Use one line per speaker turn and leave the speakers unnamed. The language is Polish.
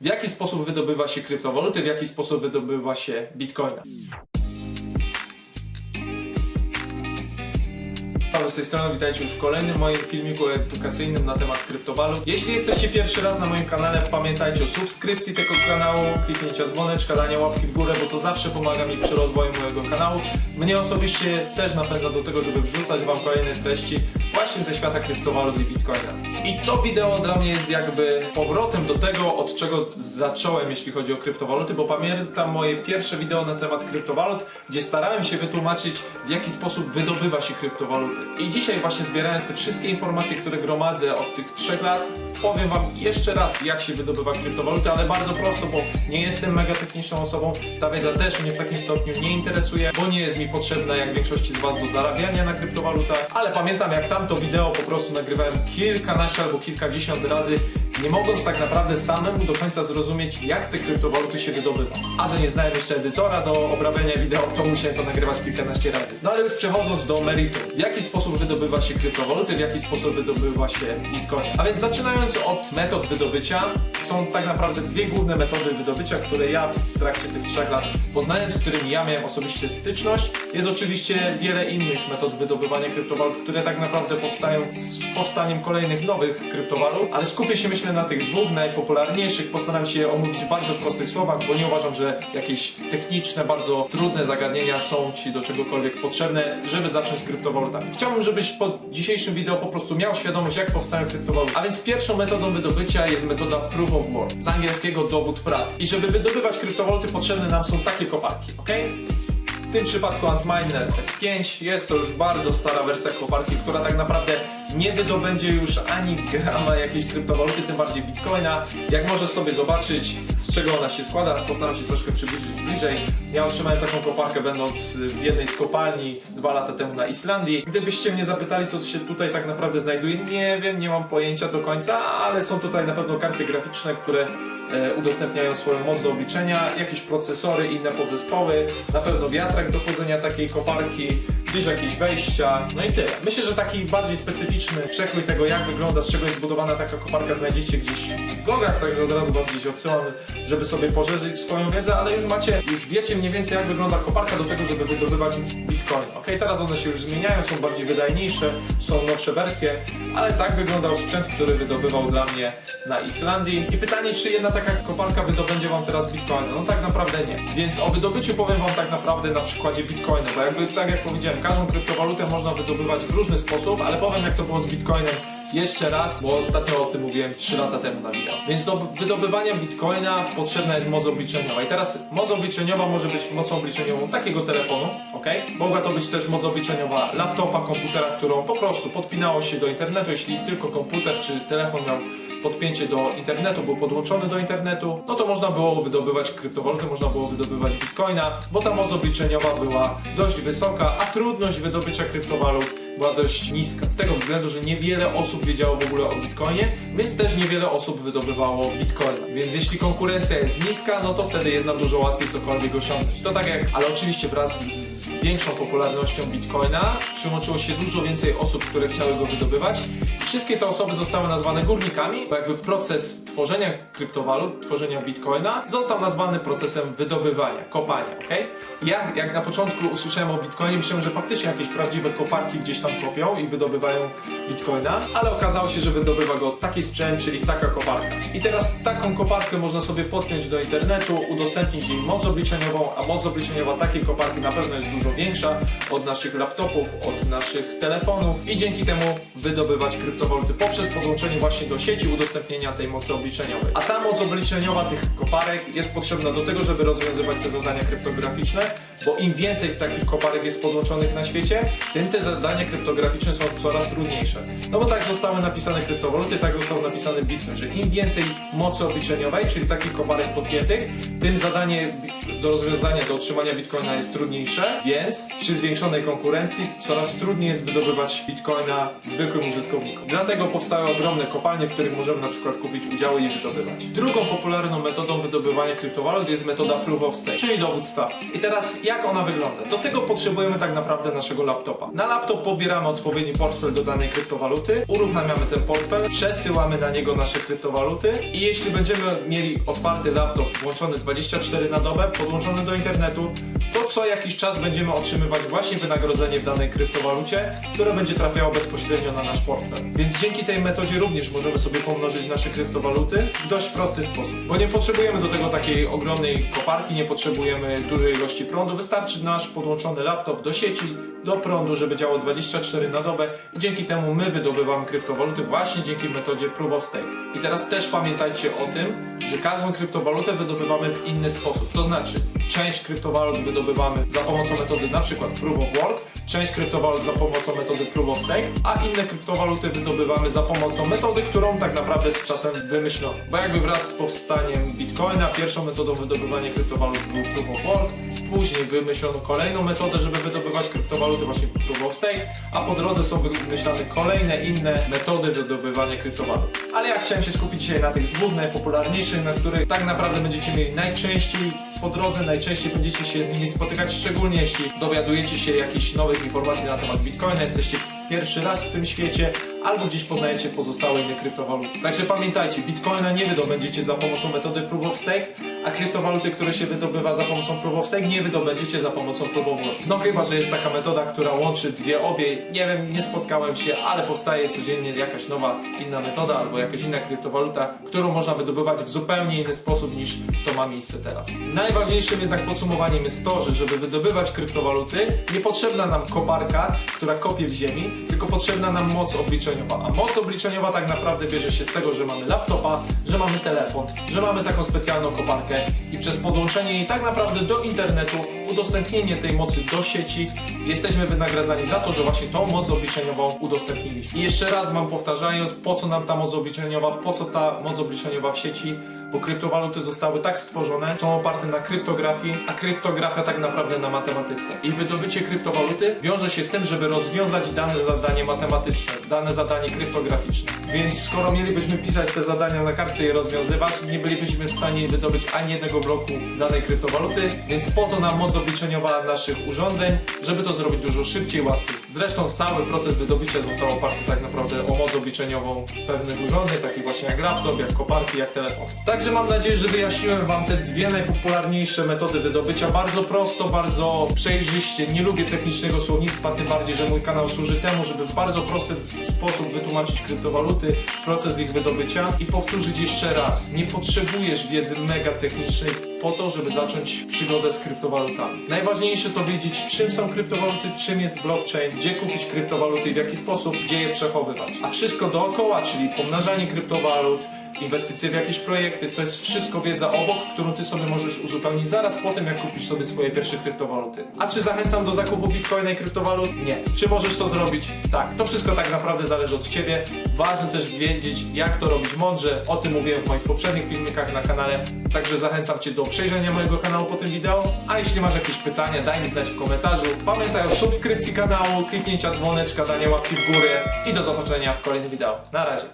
W jaki sposób wydobywa się kryptowaluty, w jaki sposób wydobywa się bitcoina? Paweł z tej strony, witajcie już w kolejnym moim filmiku edukacyjnym na temat kryptowalut. Jeśli jesteście pierwszy raz na moim kanale, pamiętajcie o subskrypcji tego kanału, kliknięcia dzwoneczka, dania łapki w górę, bo to zawsze pomaga mi przy rozwoju mojego kanału. Mnie osobiście też napędza do tego, żeby wrzucać Wam kolejne treści właśnie ze świata kryptowalut i bitcoina. I to wideo dla mnie jest jakby powrotem do tego, od czego zacząłem, jeśli chodzi o kryptowaluty, bo pamiętam moje pierwsze wideo na temat kryptowalut, gdzie starałem się wytłumaczyć, w jaki sposób wydobywa się kryptowaluty. I dzisiaj właśnie zbierając te wszystkie informacje, które gromadzę od tych trzech lat, powiem Wam jeszcze raz, jak się wydobywa kryptowaluty, ale bardzo prosto, bo nie jestem mega techniczną osobą, ta wiedza też mnie w takim stopniu nie interesuje, bo nie jest mi potrzebna, jak większości z Was, do zarabiania na kryptowalutach, ale pamiętam, jak tamto wideo po prostu nagrywałem kilkanaście albo kilkadziesiąt razy, nie mogąc tak naprawdę samemu do końca zrozumieć, jak te kryptowaluty się wydobywa. A że nie znałem jeszcze edytora do obrabiania wideo, to musiałem to nagrywać kilkanaście razy. No ale już przechodząc do meritum, w jaki sposób wydobywa się kryptowaluty, w jaki sposób wydobywa się bitcoin. A więc zaczynając od metod wydobycia, są tak naprawdę dwie główne metody wydobycia, które ja w trakcie tych trzech lat poznałem, z którymi ja miałem osobiście styczność. Jest oczywiście wiele innych metod wydobywania kryptowalut, które tak naprawdę powstają z powstaniem kolejnych nowych kryptowalut, ale skupię się myślę na tych dwóch najpopularniejszych. Postaram się je omówić w bardzo prostych słowach, bo nie uważam, że jakieś techniczne, bardzo trudne zagadnienia są Ci do czegokolwiek potrzebne, żeby zacząć z kryptowalutami. Chciałbym, żebyś po dzisiejszym wideo po prostu miał świadomość, jak powstają kryptowaluty. A więc pierwszą metodą wydobycia jest metoda proof of work, z angielskiego dowód pracy. I żeby wydobywać kryptowaluty, potrzebne nam są takie koparki, ok? Tym przypadku Antminer S5 jest to już bardzo stara wersja koparki, która tak naprawdę nie wydobędzie już ani grama jakiejś kryptowaluty, tym bardziej bitcoina. Jak możesz sobie zobaczyć, z czego ona się składa, postaram się troszkę przybliżyć bliżej. Ja otrzymałem taką koparkę będąc w jednej z kopalni dwa lata temu na Islandii. Gdybyście mnie zapytali, co się tutaj tak naprawdę znajduje, nie wiem, nie mam pojęcia do końca, ale są tutaj na pewno karty graficzne, które udostępniają swoją moc do obliczenia, jakieś procesory, inne podzespoły, na pewno wiatrak do chłodzenia takiej koparki, gdzieś jakieś wejścia, no i tyle. Myślę, że taki bardziej specyficzny przekrój tego, jak wygląda, z czego jest zbudowana taka koparka, znajdziecie gdzieś w blogach, także od razu Was gdzieś odsyłam, żeby sobie poszerzyć swoją wiedzę, ale już macie, już wiecie mniej więcej, jak wygląda koparka do tego, żeby wydobywać bitcoin. Ok, teraz one się już zmieniają, są bardziej wydajniejsze, są nowsze wersje, ale tak wyglądał sprzęt, który wydobywał dla mnie na Islandii. I pytanie, czy jedna taka koparka wydobędzie Wam teraz bitcoina? No tak naprawdę nie. Więc o wydobyciu powiem Wam tak naprawdę na przykładzie bitcoina, bo jakby tak jak powiedziałem, każdą kryptowalutę można wydobywać w różny sposób, ale powiem jak to było z bitcoinem jeszcze raz, bo ostatnio o tym mówiłem 3 lata temu na wideo. Więc do wydobywania bitcoina potrzebna jest moc obliczeniowa. I teraz moc obliczeniowa może być mocą obliczeniową takiego telefonu, ok? Mogła to być też moc obliczeniowa laptopa, komputera, którą po prostu podpinało się do internetu, jeśli tylko komputer czy telefon miał podpięcie do internetu, był podłączony do internetu, no to można było wydobywać kryptowaluty, można było wydobywać bitcoina, bo ta moc obliczeniowa była dość wysoka, a trudność wydobycia kryptowalut była dość niska. Z tego względu, że niewiele osób wiedziało w ogóle o bitcoinie, więc też niewiele osób wydobywało bitcoina. Więc jeśli konkurencja jest niska, no to wtedy jest nam dużo łatwiej cokolwiek osiągnąć. To tak jak, ale oczywiście wraz z większą popularnością bitcoina przyłączyło się dużo więcej osób, które chciały go wydobywać. Wszystkie te osoby zostały nazwane górnikami, bo jakby proces tworzenia kryptowalut, tworzenia bitcoina został nazwany procesem wydobywania, kopania, ok? Ja jak na początku usłyszałem o bitcoinie, myślałem, że faktycznie jakieś prawdziwe koparki gdzieś tam kopią i wydobywają bitcoina, ale okazało się, że wydobywa go taki sprzęt, czyli taka koparka. I teraz taką koparkę można sobie podpiąć do internetu, udostępnić jej moc obliczeniową, a moc obliczeniowa takiej koparki na pewno jest dużo większa od naszych laptopów, od naszych telefonów i dzięki temu wydobywać kryptowaluty poprzez podłączenie właśnie do sieci udostępnienia tej mocy obliczeniowej. A ta moc obliczeniowa tych koparek jest potrzebna do tego, żeby rozwiązywać te zadania kryptograficzne, bo im więcej takich koparek jest podłączonych na świecie, tym te zadania kryptograficzne są coraz trudniejsze. No bo tak zostały napisane kryptowaluty, tak został napisany Bitcoin, że im więcej mocy obliczeniowej, czyli takich koparek podpiętych, tym zadanie do rozwiązania, do otrzymania Bitcoina jest trudniejsze, więc przy zwiększonej konkurencji coraz trudniej jest wydobywać Bitcoina zwykłym użytkownikom. Dlatego powstały ogromne kopalnie, w których możemy na przykład kupić udziały i wydobywać. Drugą popularną metodą wydobywania kryptowalut jest metoda proof of stake, czyli dowód stawki. I teraz jak ona wygląda? Do tego potrzebujemy tak naprawdę naszego laptopa. Na laptop pobieramy wybieramy odpowiedni portfel do danej kryptowaluty, uruchamiamy ten portfel, przesyłamy na niego nasze kryptowaluty i jeśli będziemy mieli otwarty laptop włączony 24 na dobę, podłączony do internetu, to co jakiś czas będziemy otrzymywać właśnie wynagrodzenie w danej kryptowalucie, które będzie trafiało bezpośrednio na nasz portfel. Więc dzięki tej metodzie również możemy sobie pomnożyć nasze kryptowaluty w dość prosty sposób, bo nie potrzebujemy do tego takiej ogromnej koparki, nie potrzebujemy dużej ilości prądu, wystarczy nasz podłączony laptop do sieci, do prądu, żeby działał 24 na dobę i dzięki temu my wydobywamy kryptowaluty właśnie dzięki metodzie Proof of Stake. I teraz też pamiętajcie o tym, że każdą kryptowalutę wydobywamy w inny sposób. To znaczy, część kryptowalut wydobywamy za pomocą metody przykład Proof of Work, część kryptowalut za pomocą metody Proof of Stake, a inne kryptowaluty wydobywamy za pomocą metody, którą tak naprawdę z czasem wymyślono. Bo jakby wraz z powstaniem Bitcoina pierwszą metodą wydobywania kryptowalut był Proof of Work, później wymyślono kolejną metodę, żeby wydobywać kryptowaluty, właśnie Proof of Stake, a po drodze są wymyślane kolejne inne metody wydobywania kryptowalut. Ale ja chciałem się skupić dzisiaj na tych dwóch najpopularniejszych, na których tak naprawdę będziecie mieli najczęściej po drodze, najczęściej będziecie się z nimi spotykać, szczególnie jeśli dowiadujecie się jakichś nowych informacji na temat Bitcoina, jesteście pierwszy raz w tym świecie, albo gdzieś poznajecie pozostałe inne kryptowaluty. Także pamiętajcie, Bitcoina nie wydobędziecie za pomocą metody Proof of Stake, a kryptowaluty, które się wydobywa za pomocą Proof nie wydobędziecie za pomocą Proof. No chyba, że jest taka metoda, która łączy dwie obie. Nie wiem, nie spotkałem się, ale powstaje codziennie jakaś nowa, inna metoda albo jakaś inna kryptowaluta, którą można wydobywać w zupełnie inny sposób niż to ma miejsce teraz. Najważniejszym jednak podsumowaniem jest to, że żeby wydobywać kryptowaluty, niepotrzebna nam koparka, która kopie w ziemi, tylko potrzebna nam moc obliczeniowa. A moc obliczeniowa tak naprawdę bierze się z tego, że mamy laptopa, że mamy telefon, że mamy taką specjalną koparkę i przez podłączenie jej tak naprawdę do internetu, udostępnienie tej mocy do sieci, jesteśmy wynagradzani za to, że właśnie tą moc obliczeniową udostępniliśmy. I jeszcze raz wam powtarzając, po co nam ta moc obliczeniowa, po co ta moc obliczeniowa w sieci, bo kryptowaluty zostały tak stworzone, są oparte na kryptografii, a kryptografia tak naprawdę na matematyce. I wydobycie kryptowaluty wiąże się z tym, żeby rozwiązać dane zadanie matematyczne, dane zadanie kryptograficzne. Więc skoro mielibyśmy pisać te zadania na kartce i je rozwiązywać, nie bylibyśmy w stanie wydobyć ani jednego bloku danej kryptowaluty, więc po to nam moc obliczeniowa naszych urządzeń, żeby to zrobić dużo szybciej, łatwiej. Zresztą cały proces wydobycia został oparty tak naprawdę o moc obliczeniową pewnych urządzeń, takich właśnie jak laptop, jak koparki, jak telefon. Także mam nadzieję, że wyjaśniłem Wam te dwie najpopularniejsze metody wydobycia. Bardzo prosto, bardzo przejrzyście. Nie lubię technicznego słownictwa, tym bardziej, że mój kanał służy temu, żeby w bardzo prosty sposób wytłumaczyć kryptowaluty, proces ich wydobycia i powtórzyć jeszcze raz. Nie potrzebujesz wiedzy mega technicznej po to, żeby zacząć przygodę z kryptowalutami. Najważniejsze to wiedzieć, czym są kryptowaluty, czym jest blockchain, gdzie kupić kryptowaluty i w jaki sposób, gdzie je przechowywać. A wszystko dookoła, czyli pomnażanie kryptowalut, inwestycje w jakieś projekty, to jest wszystko wiedza obok, którą ty sobie możesz uzupełnić zaraz po tym, jak kupisz sobie swoje pierwsze kryptowaluty. A czy zachęcam do zakupu bitcoina i kryptowalut? Nie. Czy możesz to zrobić? Tak. To wszystko tak naprawdę zależy od ciebie. Ważne też wiedzieć, jak to robić mądrze. O tym mówiłem w moich poprzednich filmikach na kanale. Także zachęcam cię do przejrzenia mojego kanału po tym wideo. A jeśli masz jakieś pytania, daj mi znać w komentarzu. Pamiętaj o subskrypcji kanału, kliknięcia dzwoneczka, dania łapki w górę i do zobaczenia w kolejnym wideo. Na razie.